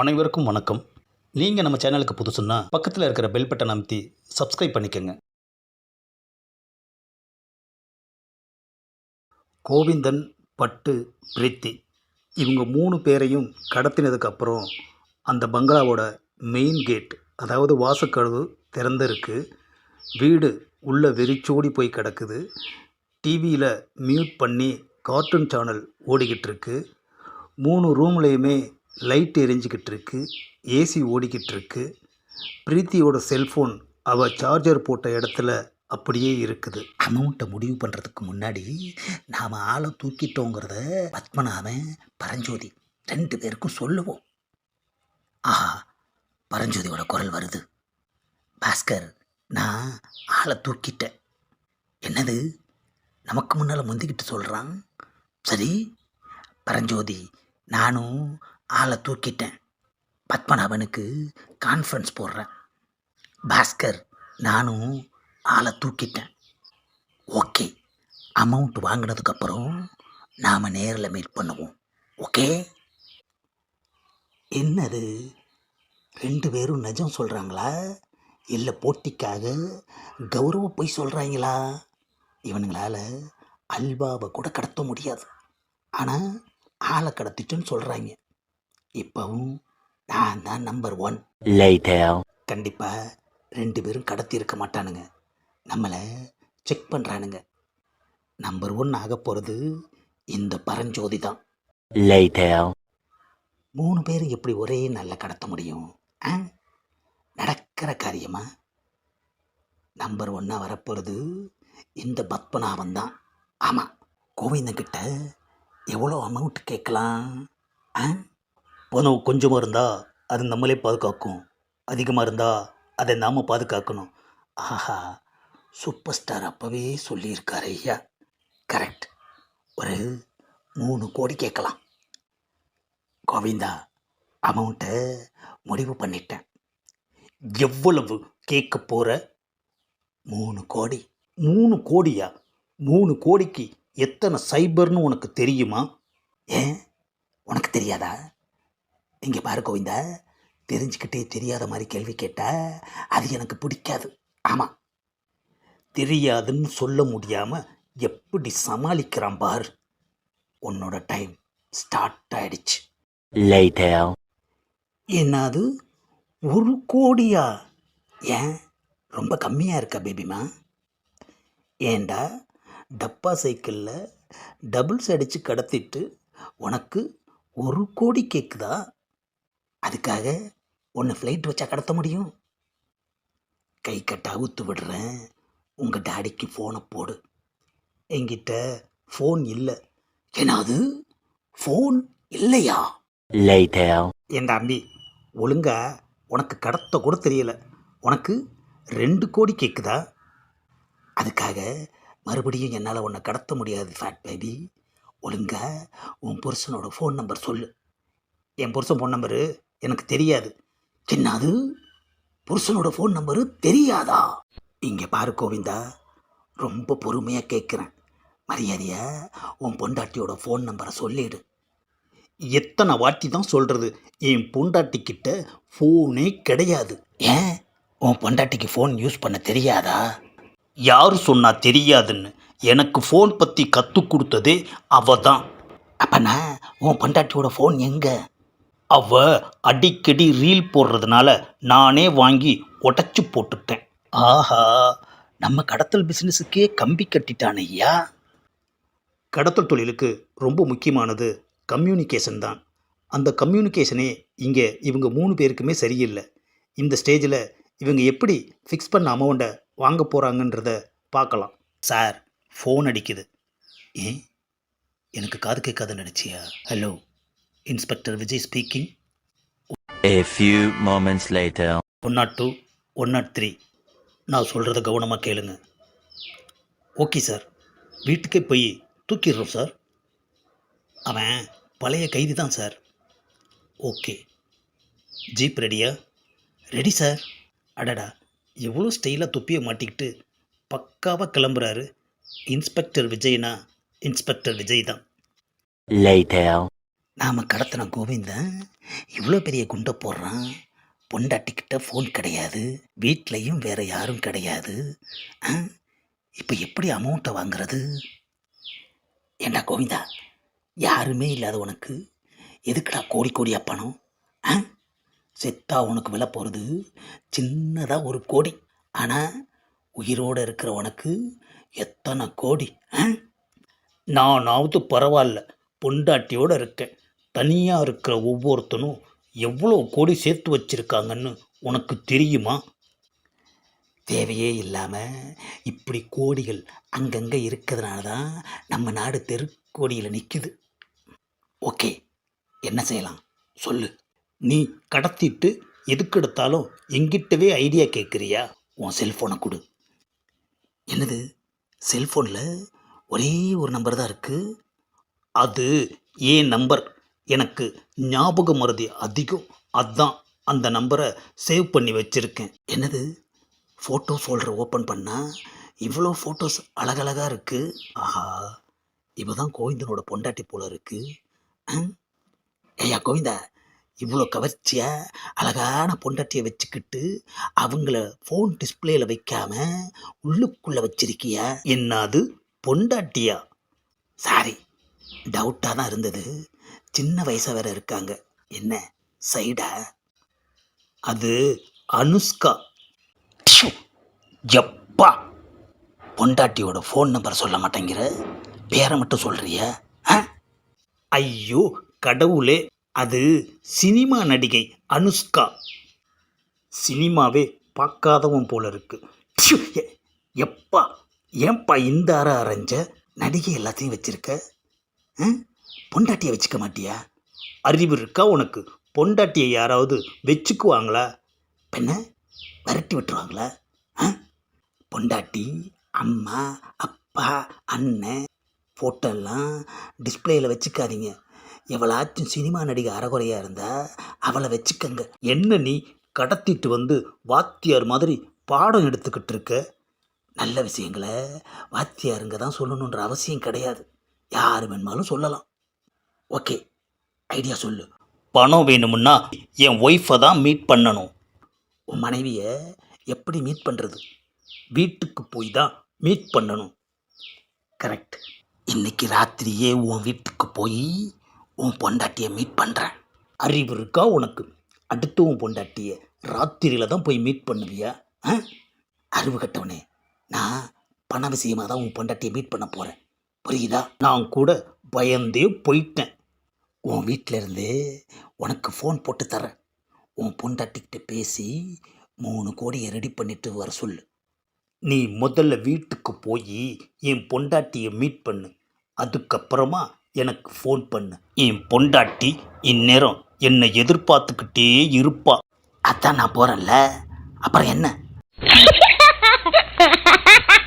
அனைவருக்கும் வணக்கம். நீங்கள் நம்ம சேனலுக்கு புதுசுன்னா பக்கத்தில் இருக்கிற பெல் பட்டன் அமைத்தி சப்ஸ்கிரைப் பண்ணிக்கோங்க. கோவிந்தன் பட்டு பிரீத்தி இவங்க மூணு பேரையும் கடத்தினதுக்கப்புறம் அந்த பங்களாவோட மெயின் கேட் அதாவது வாசக்கழுவு திறந்திருக்கு. வீடு உள்ளே வெறிச்சோடி போய் கிடக்குது. டிவியில் மியூட் பண்ணி கார்ட்டூன் சேனல் ஓடிக்கிட்டு இருக்கு. மூணு ரூம்லேயுமே லைட் எரிஞ்சிக்கிட்டு இருக்கு ஏசி ஓடிக்கிட்டு இருக்கு பிரீத்தியோட செல்ஃபோன் அவள் சார்ஜர் போட்ட இடத்துல அப்படியே இருக்குது. அமௌண்ட்டை முடிவு பண்ணுறதுக்கு முன்னாடி நாம் ஆளை தூக்கிட்டோங்கிறத பத்மநாபன் பரஞ்சோதி ரெண்டு பேருக்கும் சொல்லுவோம். ஆஹா பரஞ்சோதியோட குரல் வருது. பாஸ்கர் நான் ஆளை தூக்கிட்டேன். என்னது? நமக்கு முன்னால் முந்திக்கிட்டு சொல்கிறான் சரி பரஞ்சோதி நானும் ஆளை தூக்கிட்டேன். பத்மநாபனுக்கு கான்ஃபரன்ஸ் போடுறேன். பாஸ்கர் நானும் ஆளை தூக்கிட்டேன். ஓகே அமௌண்ட் வாங்கினதுக்கப்புறம் நாம் நேரில் மீட் பண்ணுவோம். ஓகே? என்னது? ரெண்டு பேரும் நிஜம் சொல்கிறாங்களா இல்லை போட்டிக்காக கௌரவ போய் சொல்கிறாங்களா இவனுங்களால் அல்வாவை கூட கடத்த முடியாது. ஆனால் ஆளை கடத்திட்டுன்னு சொல்கிறாங்க இப்போவும் நான் தான் நம்பர் ஒன். கண்டிப்பாக ரெண்டு பேரும் கடத்தி இருக்க மாட்டானுங்க. நம்மளை செக் பண்ணுறானுங்க நம்பர் ஒன் ஆக போகிறது இந்த பரஞ்சோதி தான். மூணு பேரும் எப்படி ஒரே நல்ல கடத்த முடியும் ஆ? நடக்கிற காரியமா? நம்பர் ஒன்னாக வரப்போகிறது இந்த பத்மநாபன் தான். ஆமாம் கோவிந்தங்கிட்ட எவ்வளோ அமௌண்ட் கேட்கலாம் ஆ? பணம் கொஞ்சமாக இருந்தால் அது நம்மளே பாதுகாக்கும். அதிகமாக இருந்தால் அதை நாம் பாதுகாக்கணும். ஆஹா சூப்பர் ஸ்டார் அப்போவே சொல்லியிருக்காரு ஐயா. கரெக்ட். ஒரு மூணு கோடி கேட்கலாம். கோவிந்தா அமௌண்ட்டை முடிவு பண்ணிட்டேன். எவ்வளவு கேட்க போகிற மூணு கோடி. மூணு கோடியா? மூணு கோடிக்கு எத்தனை சைபர்னு உனக்கு தெரியுமா? ஏன்? உனக்கு தெரியாதா? இங்கே பாரு கோவிந்தா தெரிஞ்சுக்கிட்டே தெரியாத மாதிரி கேள்வி கேட்டா அது எனக்கு பிடிக்காது. ஆமாம் தெரியாதுன்னு சொல்ல முடியாமல் எப்படி சமாளிக்கிறான் பார். உன்னோட டைம் ஸ்டார்ட் ஆயிடுச்சு. என்னது? ஒரு கோடியா? ஏன்? ரொம்ப கம்மியாக இருக்கா பேபிமா? ஏண்டா? டப்பா சைக்கிளில் டபுள்ஸ் அடித்து கடத்திட்டு உனக்கு ஒரு கோடி கேட்குதா அதுக்காக உன்னை ஃப்ளைட் வச்சா கடத்த முடியும். கை கட்ட அவுத்து விடுறேன். உங்கள் டாடிக்கு ஃபோனை போடு. என்கிட்ட ஃபோன் இல்லை. என்னது ஃபோன் இல்லையா. என் தம்பி ஒழுங்கா உனக்கு கடத்த கூட தெரியல. உனக்கு ரெண்டு கோடி கேட்குதா அதுக்காக மறுபடியும் என்னால் உன்னை கடத்த முடியாது ஃபேட் பேபி ஒழுங்கா உன் புருஷனோட ஃபோன் நம்பர் சொல்லு. என் புருஷன் ஃபோன் நம்பரு எனக்கு தெரியாது. என்னது? புருஷனோட ஃபோன் நம்பரு தெரியாதா? இங்கே பாரு கோவிந்தா ரொம்ப பொறுமையாக கேட்குறேன் மரியாதையா உன் பொண்டாட்டியோட ஃபோன் நம்பரை சொல்லிடு. எத்தனை வாட்டி தான் சொல்கிறது என் பொண்டாட்டிக்கிட்ட ஃபோனே கிடையாது. ஏன்? உன் பொண்டாட்டிக்கு ஃபோன் யூஸ் பண்ண தெரியாதா? யார் சொன்னால் தெரியாதுன்னு எனக்கு ஃபோன் பற்றி கற்றுக் கொடுத்ததே அவ தான் அப்பனா உன் பொண்டாட்டியோட ஃபோன் எங்கே? அவ அடிக்கடி ரீல் போடுறதுனால நானே வாங்கி உடச்சி போட்டுட்டேன். ஆஹா நம்ம கடத்தல் பிஸ்னஸுக்கே கம்பி கட்டிட்டான் ஐயா. கடத்தல் தொழிலுக்கு ரொம்ப முக்கியமானது கம்யூனிகேஷன் தான். அந்த கம்யூனிகேஷனே இங்கே இவங்க மூணு பேருக்குமே சரியில்லை. இந்த ஸ்டேஜில் இவங்க எப்படி ஃபிக்ஸ் பண்ண அமௌண்ட்டை வாங்க போகிறாங்கன்றத பார்க்கலாம். சார் ஃபோன் அடிக்குது. ஏன்? எனக்கு காது கேட்காதுன்னு நினச்சியா? Hello inspector Vijay speaking A few moments later. One nought two one nought three நான் சொல்கிறத கவனமாக கேளுங்க. ஓகே சார் வீட்டுக்கே போய் தூக்கிடுறோம் சார் அவன் பழைய கைதி தான் சார் ஓகே ஜீப் ரெடியா ரெடி சார் அடடா. எவ்வளோ ஸ்டைலாக தொப்பியை மாட்டிக்கிட்டு பக்காவாக கிளம்புறாரு இன்ஸ்பெக்டர் விஜய்னா இன்ஸ்பெக்டர் விஜய் தான். நாம் கடத்தின கோவிந்தன் இவ்வளோ பெரிய குண்டை போடுறான். பொண்டாட்டிக்கிட்ட ஃபோன் கிடையாது. வீட்லேயும் வேறு யாரும் கிடையாது. இப்போ எப்படி அமௌண்ட்டை வாங்குறது? ஏண்டா கோவிந்தா யாருமே இல்லாத உனக்கு எதுக்குடா கோடி கோடியா பணம்? ஆ? செத்தா உனக்கு விலை போகிறது சின்னதாக ஒரு கோடி. ஆனால் உயிரோடு இருக்கிற உனக்கு எத்தனை கோடி? ஆ? நானாவது பரவாயில்ல பொண்டாட்டியோடு இருக்கேன். தனியாக இருக்கிற ஒவ்வொருத்தனும் எவ்வளோ கோடி சேர்த்து வச்சிருக்காங்கன்னு உனக்கு தெரியுமா? தேவையே இல்லாமல் இப்படி கோடிகள் அங்கங்கே இருக்கிறதுனால தான் நம்ம நாடு தெருக்கோடியில் நிற்குது ஓகே என்ன செய்யலாம்? சொல்லு. நீ கடத்திட்டு எதுக்கு எடுத்தாலும் எங்கிட்டவே ஐடியா கேட்குறியா உன் செல்ஃபோனை கொடு. என்னது? செல்ஃபோனில் ஒரே ஒரு நம்பர் தான் இருக்குது அது ஏன் நம்பர்? எனக்கு ஞாபக மருதி அதிகம். அதான் அந்த நம்பரை சேவ் பண்ணி வச்சுருக்கேன். என்னது? ஃபோட்டோ ஃபோல்டரை ஓப்பன் பண்ணால் இவ்வளோ ஃபோட்டோஸ் அழகழகாக இருக்குது ஆஹா இவ தான் கோவிந்தனோட பொண்டாட்டி போல இருக்குது ஐயா ஏய்யா கோவிந்தா இவ்வளோ கவர்ச்சியாக அழகான பொண்டாட்டியை வச்சுக்கிட்டு அவங்கள ஃபோன் டிஸ்பிளேயில் வைக்காம உள்ளுக்குள்ளே வச்சிருக்கியா? என்னது? பொண்டாட்டியா? சாரி டவுட்டாக தான் இருந்தது. சின்ன வயசாக வேற இருக்காங்க. என்ன? சைடா அது அனுஷ்கா. எப்பா! பொண்டாட்டியோட ஃபோன் நம்பர் சொல்ல மாட்டேங்கிற? பேரை மட்டும் சொல்கிறிய ஐயோ கடவுளே! அது சினிமா நடிகை அனுஷ்கா. சினிமாவே பார்க்காதவன் போல இருக்கு. எப்பா! ஏன்பா இந்த அற அரைஞ்ச? நடிகை எல்லாத்தையும் வச்சுருக்க? ஆ? பொண்டாட்டியை வச்சுக்க மாட்டியா? அறிவு இருக்கா உனக்கு? பொண்டாட்டியை யாராவது வச்சுக்குவாங்களா? பெண்ண விரட்டி விட்டுருவாங்களா? ஆ? பொண்டாட்டி அம்மா அப்பா அண்ணன் ஃபோட்டோலாம் டிஸ்பிளேயில் வச்சுக்காதீங்க. எவளாச்சும் சினிமா நடிகை அறகுறையாக இருந்தால் அவளை வச்சுக்கங்க. என்ன நீ கடத்திட்டு வந்து வாத்தியார் மாதிரி பாடம் எடுத்துக்கிட்டு இருக்க? நல்ல விஷயங்களை வாத்தியாருங்க தான் சொல்லணுன்ற அவசியம் கிடையாது. யார் வேணுமாலும் சொல்லலாம். ஓகே ஐடியா சொல்லு. பணம் வேணுமுன்னா என் ஒய்ஃபை தான் மீட் பண்ணணும். உன் மனைவியை எப்படி மீட் பண்ணுறது வீட்டுக்கு போய் தான் மீட் பண்ணணும். கரெக்ட் இன்னைக்கு ராத்திரியே உன் வீட்டுக்கு போய் உன் பொண்டாட்டியை மீட் பண்ணுறேன் அறிவு இருக்கா உனக்கு? அடுத்து உன் பொண்டாட்டியை ராத்திரியில் தான் போய் மீட் பண்ணுவியா? ஆ? அறிவு கட்டவனே நான் பண விஷயமாக தான் உன் பொண்டாட்டியை மீட் பண்ண போகிறேன் புரியுதா? நான் கூட பயந்தே போயிட்டேன். உன் வீட்டில் இருந்து உனக்கு ஃபோன் போட்டு தரேன் உன் பொண்டாட்டிக்கிட்ட பேசி மூணு கோடியை ரெடி பண்ணிட்டு வர சொல்லு. நீ முதல்ல வீட்டுக்கு போய் என் பொண்டாட்டியை மீட் பண்ணு. அதுக்கப்புறமா எனக்கு ஃபோன் பண்ணு. என் பொண்டாட்டி இந்நேரம் என்னை எதிர்பார்த்துக்கிட்டே இருப்பா. அதான் நான் போகிறேன்ல அப்புறம் என்ன?